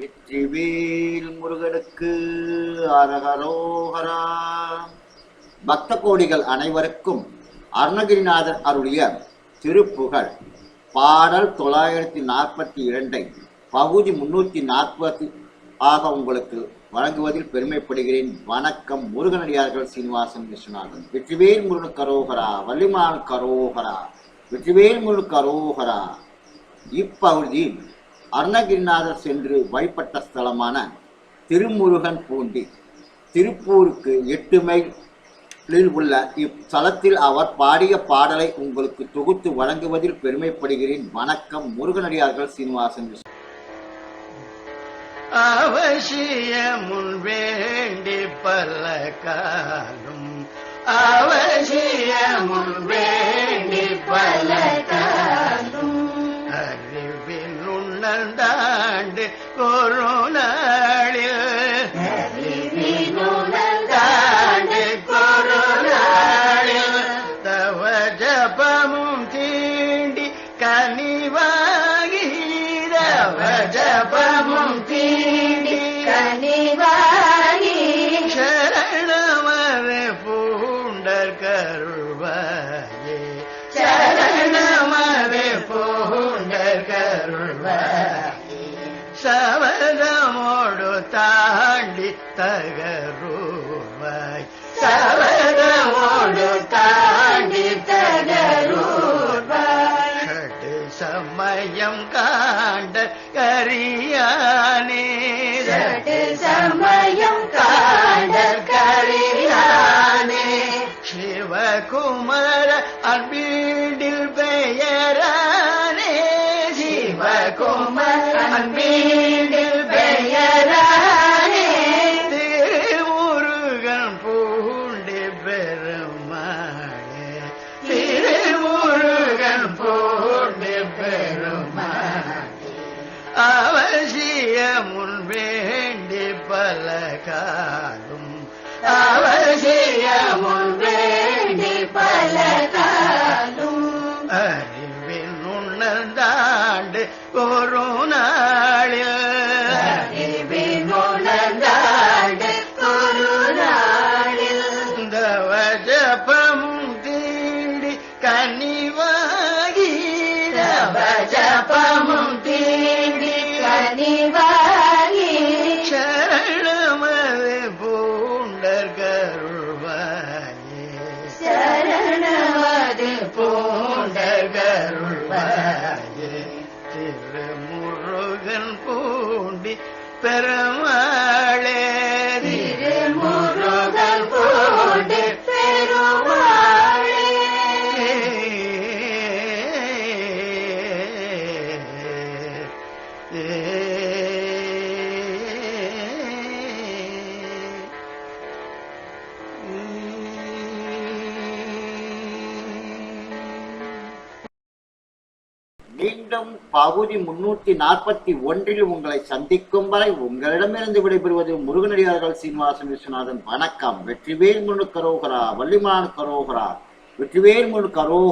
வெற்றிவேல் முருகனுக்கு அரகரோகரா பக்த கோடிகள் அனைவருக்கும் அருணகிரிநாதர் அருளிய திருப்புகழ். பாடல் தொள்ளாயிரத்தி நாற்பத்தி இரண்டை பகுதி முன்னூற்றி நாற்பத்தி ஆக உங்களுக்கு வழங்குவதில் பெருமைப்படுகிறேன். வணக்கம் முருகனடியார்கள் சீனிவாசன் விஸ்வநாதன். வெற்றிவேல் முருகன் கரோகரா வள்ளிமான் கரோகரா வெற்றிவேல் முருகன் கரோகரா இப்பகுதியில் அருணகிரிநாதர் சென்று வழிபட்ட ஸ்தலமான திருமுருகன் பூண்டி. திருப்பூருக்கு எட்டு மைலில் உள்ள இத்தலத்தில் அவர் பாடிய பாடலை உங்களுக்கு தொகுத்து வழங்குவதில் பெருமைப்படுகிறேன். வணக்கம் முருகனடியார்கள் சீனிவாசன் விஸ்வ- அவசியமுன் வேண்டி பல காலம். அவசியமுன் வேண்டி ജപമും തീണ്ടി കനിവാഗീരവ ജപമും തീണ്ടി കനിവാഗി ശരണമറെ പൂണ്ടർ കരുൾവയേ ശരണമറെ പൂണ്ടർ താണ്ടി തകരു காண்ட கரியானே சமயம் காண்டற் கரியானே. சிவகுமர அன்பீடில் வேண்டி பல காலும் அவசியமுன் முருகன் பூண்டி பெருமாளே. மீண்டும் பகுதி முன்னூத்தி நாற்பத்தி ஒன்றில் உங்களை சந்திக்கும் வரை உங்களிடமிருந்து விடைபெறுவது முருகனடியார்கள் சீனிவாசன் விஸ்வநாதன். வணக்கம். வெற்றிவேல் முனு கரோகரா வள்ளிமான் கரோகரா. வெற்றிவேல் முனு கரோகரா.